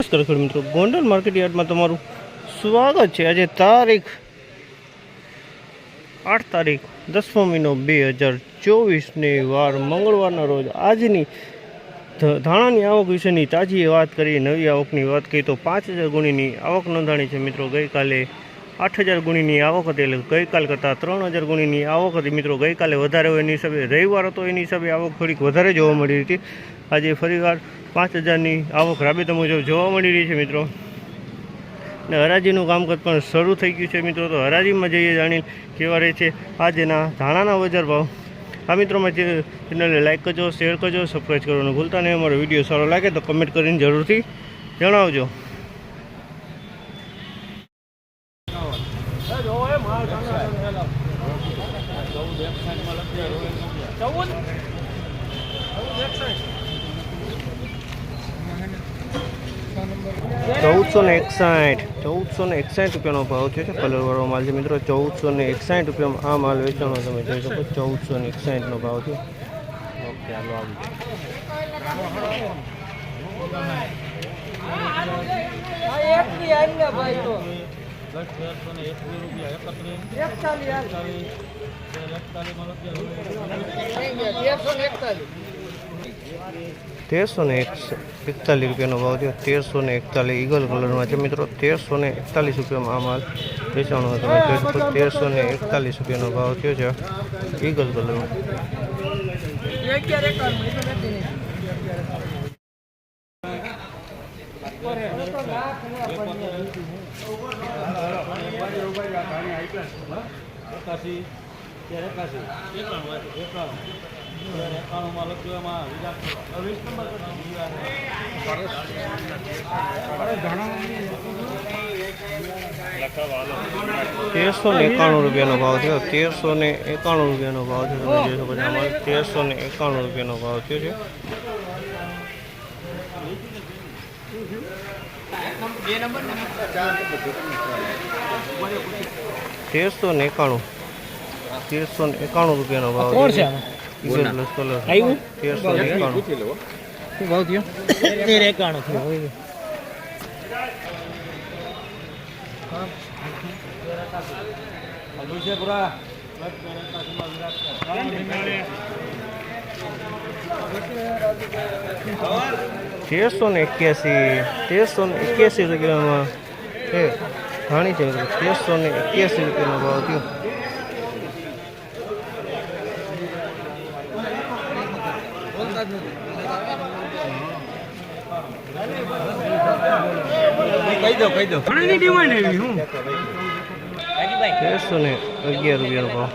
નમસ્કાર ખેડૂત મિત્રો. ગોંડલ માર્કેટ યાર્ડમાં તમારું સ્વાગત છે. આજે તારીખ આઠ તારીખ દસમો મહિનો બે હજાર ચોવીસની વાર મંગળવારના રોજ. આજની ધાણાની આવક વિશેની તાજી વાત કરીએ નવી આવકની વાત કરીએ તો પાંચ હજાર ગુણીની આવક નોંધાણી છે મિત્રો. ગઈકાલે આઠ હજાર ગુણીની આવક હતી એટલે ગઈકાલ કરતાં ત્રણ હજાર ગુણીની આવક હતી મિત્રો. ગઈકાલે વધારે હોય એની હિસાબે, રવિવાર હતો એની હિસાબે આવક થોડીક વધારે જોવા મળી હતી. આજે ફરીવાર પાંચ હજારની આવક રાબેતા મુજબ જોવા મળી રહી છે, મિત્રો. અને હરાજીનું કામકાજ પણ શરૂ થઈ ગયું છે, મિત્રો. તો હરાજીમાં જઈએ જાણી કેવા રહે છે આજના ધાણાના બજાર ભાવ. આ મિત્રોમાં જે ચેનલને લાઇક કરજો શેર કરજો સબસ્ક્રાઈબ કરવાનું ભૂલતા નહીં. અમારો વીડિયો સારો લાગે તો કમેન્ટ કરીને જરૂરથી જણાવજો. ચૌદસો ને એકસાઠ. ચૌદસો ને એકસાઠ રૂપિયાનો ભાવ છે કલરવાળો માલ છે. મિત્રો, ચૌદસો ને એકસાઠ રૂપિયામાં આ માલ વેચાણો તમે જોઈ શકો. ચૌદસો ને એકસાઠનો ભાવ છે ઓકે, હાલો આવી. તેરસો ને એકતાલીસ રૂપિયાનો ભાવ થયો. તેરસો ને એકતાલીસ ઈગલ કલરમાં છે મિત્રો. તેરસો ને એકતાલીસ રૂપિયામાં આ માલ વેચાણો હતો. જોઈ તેરસો ને એકતાલીસ રૂપિયાનો ભાવ થયો છે ઈગલ કલરમાં. એકાસી ત્યારે એકાસી એકાણુંમાં તેરસો ને એકાણું રૂપિયાનો ભાવ થયો. તેરસો ને એકાણું રૂપિયાનો ભાવ થયો. તમે જોઈ શકો છો આમાં તેરસો ને એકાણું રૂપિયાનો ભાવ થયો છે. તેરસો ને એકાણું. તેરસો ને એકાણું રૂપિયાનો ભાવ કોણ છે. આવ્યું? તેરસો ને એકાણું શું ભાવ થયો તેર એકાણું થયો હોય. તેરસો ને એક્યાસી તેરસો ને એક્યાસી રૂપિયામાં એ જાણી છે તેરસો ને એક્યાસી રૂપિયાનો ભાવ થયો કહી દો કહી દો. તેરસો ને અગિયાર રૂપિયાનો ભાવ